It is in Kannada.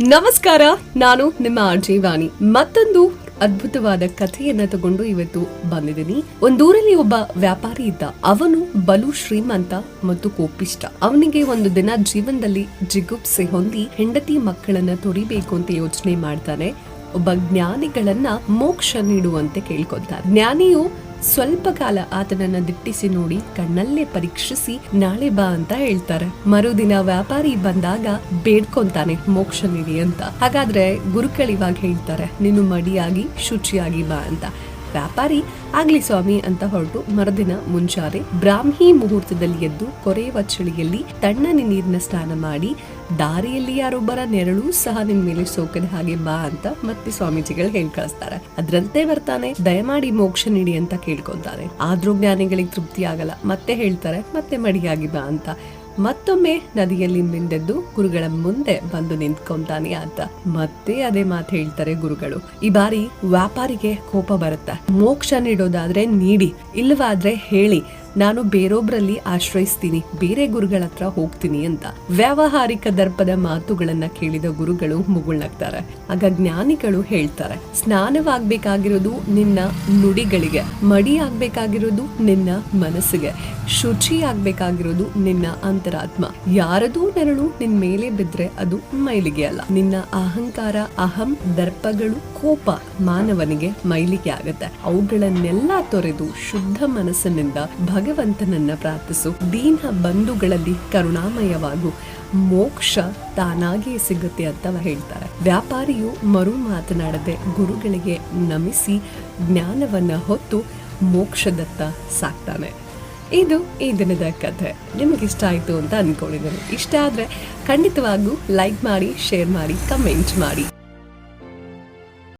ನಮಸ್ಕಾರ, ನಾನು ನಿಮ್ಮ ಅಜಯ್ ವಾಣಿ. ಮತ್ತೊಂದು ಅದ್ಭುತವಾದ ಕಥೆಯನ್ನ ತಗೊಂಡು ಇವತ್ತು ಬಂದಿದ್ದೀನಿ. ಒಂದೂರಲ್ಲಿ ಒಬ್ಬ ವ್ಯಾಪಾರಿ ಇದ್ದ. ಅವನು ಬಲು ಶ್ರೀಮಂತ ಮತ್ತು ಕೋಪಿಷ್ಟ ಅವನಿಗೆ ಒಂದು ದಿನ ಜೀವನದಲ್ಲಿ ಜಿಗುಪ್ಸೆ ಹೊಂದಿ ಹೆಂಡತಿ ಮಕ್ಕಳನ್ನ ತೊರಿಬೇಕು ಅಂತ ಯೋಚನೆ ಮಾಡ್ತಾನೆ. ಒಬ್ಬ ಜ್ಞಾನಿಗಳನ್ನ ಮೋಕ್ಷ ನೀಡುವಂತೆ ಕೇಳ್ಕೊತಾರೆ ಜ್ಞಾನಿಯು ಸ್ವಲ್ಪ ಕಾಲ ಆತನನ್ನ ದಿಟ್ಟಿಸಿ ನೋಡಿ ಕಣ್ಣಲ್ಲೇ ಪರೀಕ್ಷಿಸಿ, ನಾಳೆ ಬಾ ಅಂತ ಹೇಳ್ತಾರೆ. ಮರುದಿನ ವ್ಯಾಪಾರಿ ಬಂದಾಗ ಬೇಡ್ಕೊಂತಾನೆ ಮೋಕ್ಷ ನೀಡಿ ಅಂತ. ಹಾಗಾದ್ರೆ ಗುರುಕಳಿವಾಗಿ ಹೇಳ್ತಾರೆ, ನೀನು ಮಡಿಯಾಗಿ, ಶುಚಿಯಾಗಿ ಬಾ ಅಂತ. ವ್ಯಾಪಾರಿ, ಆಗ್ಲಿ ಸ್ವಾಮಿ ಅಂತ ಹೊರಟು ಮರುದಿನ ಮುಂಚಾರೆ ಬ್ರಾಹ್ಮಿ ಮುಹೂರ್ತದಲ್ಲಿ ಎದ್ದು ಕೊರೆಯುವ ಚಳಿಯಲ್ಲಿ ತಣ್ಣನೆ ನೀರಿನ ಸ್ನಾನ ಮಾಡಿ ದಾರಿಯಲ್ಲಿ ಯಾರೊಬ್ಬರ ನೆರಳು ಸಹ ನಿನ್ ಮೇಲೆ ಸೋಕದ ಹಾಗೆ ಬಾ ಅಂತ ಮತ್ತೆ ಸ್ವಾಮೀಜಿಗಳು ಹೇಳ್ ಕಳಿಸ್ತಾರೆ. ಅದ್ರಂತೆ ಬರ್ತಾನೆ. ದಯಮಾಡಿ ಮೋಕ್ಷ ನೀಡಿ ಅಂತ ಕೇಳ್ಕೊಂತಾನೆ. ಆದ್ರೂ ಜ್ಞಾನಿಗಳಿಗೆ ತೃಪ್ತಿ ಆಗಲ್ಲ. ಮತ್ತೆ ಹೇಳ್ತಾರೆ, ಮತ್ತೆ ಮಡಿಯಾಗಿ ಬಾ ಅಂತ. ಮತ್ತೊಮ್ಮೆ ನದಿಯಲ್ಲಿ ಮಿಂದೆದ್ದು ಗುರುಗಳ ಮುಂದೆ ಬಂದು ನಿಂತ್ಕೊಂತಾನೆ ಅಂತ ಮತ್ತೆ ಅದೇ ಮಾತು ಹೇಳ್ತಾರೆ ಗುರುಗಳು. ಈ ಬಾರಿ ವ್ಯಾಪಾರಿಗೆ ಕೋಪ ಬರುತ್ತೆ. ಮೋಕ್ಷ ನೀಡೋದಾದ್ರೆ ನೀಡಿ, ಇಲ್ಲವಾದ್ರೆ ಹೇಳಿ. ನಾನು ಬೇರೊಬ್ಬರಲ್ಲಿ ಆಶ್ರಯಿಸ್ತೀನಿ, ಬೇರೆ ಗುರುಗಳ ಹತ್ರ ಹೋಗ್ತೀನಿ ಅಂತ. ವ್ಯಾವಹಾರಿಕ ದರ್ಪದ ಮಾತುಗಳನ್ನ ಕೇಳಿದ ಗುರುಗಳು ಮುಗುಳ್ನಗ್ತಾರೆ. ಆಗ ಜ್ಞಾನಿಗಳು ಹೇಳ್ತಾರೆ, ಸ್ನಾನವಾಗಬೇಕಾಗಿರೋದು ನಿನ್ನ ನುಡಿಗಳಿಗೆ ಮಡಿ ಆಗ್ಬೇಕಾಗಿರೋದು ನಿನ್ನ ಮನಸ್ಸಿಗೆ ಶುಚಿ ಆಗ್ಬೇಕಾಗಿರೋದು ನಿನ್ನ ಅಂತರಾತ್ಮ. ಯಾರದೂ ನೆರಳು ನಿನ್ ಮೇಲೆ ಬಿದ್ರೆ ಅದು ಮೈಲಿಗೆ ಅಲ್ಲ. ನಿನ್ನ ಅಹಂಕಾರ, ಅಹಂ, ದರ್ಪಗಳು, ಕೋಪ ಮಾನವನಿಗೆ ಮೈಲಿಗೆ ಆಗತ್ತೆ. ಅವುಗಳನ್ನೆಲ್ಲ ತೊರೆದು ಶುದ್ಧ ಮನಸ್ಸಿನಿಂದ ಭಗವಂತನನ್ನ ಪ್ರಾರ್ಥಿಸು. ದೀನ ಬಂಧುಗಳಲ್ಲಿ ಕರುಣಾಮಯವಾಗು. ಮೋಕ್ಷ ತಾನಾಗಿಯೇ ಸಿಗುತ್ತೆ ಅಂತ ಹೇಳ್ತಾರೆ. ವ್ಯಾಪಾರಿಯು ಮರು ಮಾತನಾಡದೆ ಗುರುಗಳಿಗೆ ನಮಿಸಿ ಜ್ಞಾನವನ್ನ ಹೊತ್ತು ಮೋಕ್ಷದತ್ತ ಸಾಕ್ತಾನೆ. ಇದು ಈ ದಿನದ ಕಥೆ. ನಿಮಗೆ ಇಷ್ಟ ಆಯಿತು ಅಂತ ಅಂದ್ಕೊಂಡಿದ್ದೀನಿ ಇಷ್ಟ ಆದರೆ ಖಂಡಿತವಾಗೂ ಲೈಕ್ ಮಾಡಿ, ಶೇರ್ ಮಾಡಿ, ಕಮೆಂಟ್ ಮಾಡಿ.